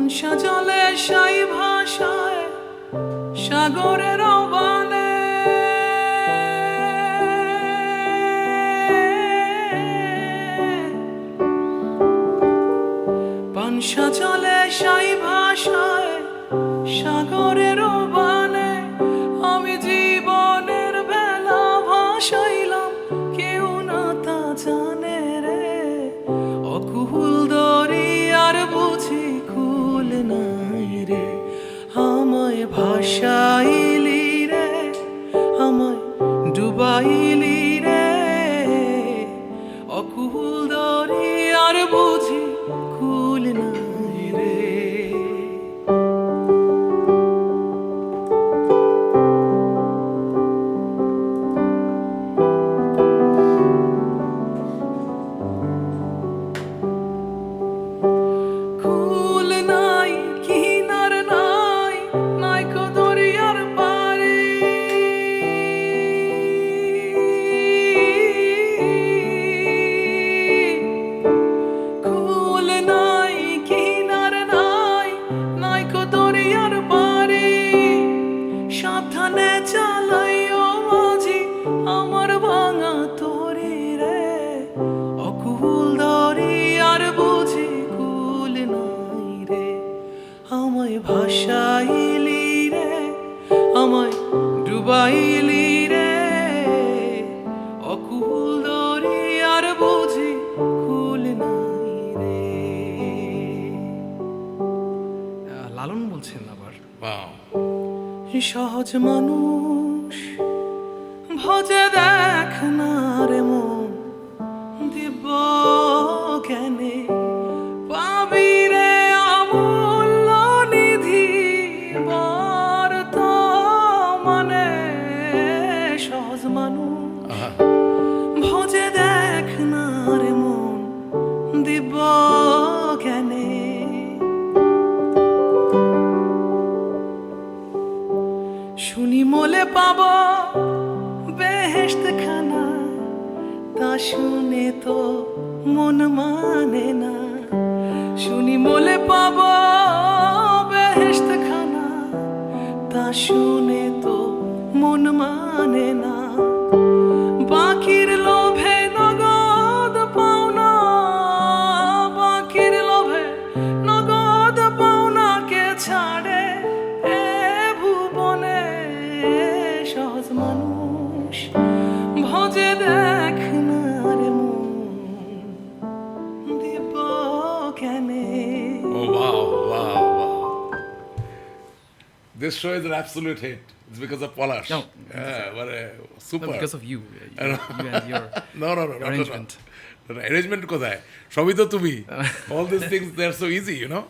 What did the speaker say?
পানসা জলে সাই ভাষায় সাগরের বানে পানসা জলে সাই ডুবাইলি রে। অকুল আর বুঝি খুল নাই ভাসাইলি রে আমায় ডুবাইলি রে। অকুল দরি আর বুঝি কুল নাই রে। লালন বলছেন আবার. সহজ মানুষ ভজে দেখ না রে মন দিব জ্ঞানে ভজে দেখ না মন দিব জ্ঞানে শুনি মোলে পাব বেহেস্ত খানা তা শুনে তো মন মানে না। শুনি মোলে পাব বেহেস্ত খানা তা শুনে সহজ মানুষ ভজে দেখ না রে দিব কেনে Oh, wow, wow, wow. This show is an absolute hit. It's because of Palash. No. Yeah, but uh, super. No, because of you, you, you and your no, no, no, no, arrangement. No, no. no. Arrangement কোথায় সবই তো তুমি all these things they are so easy you know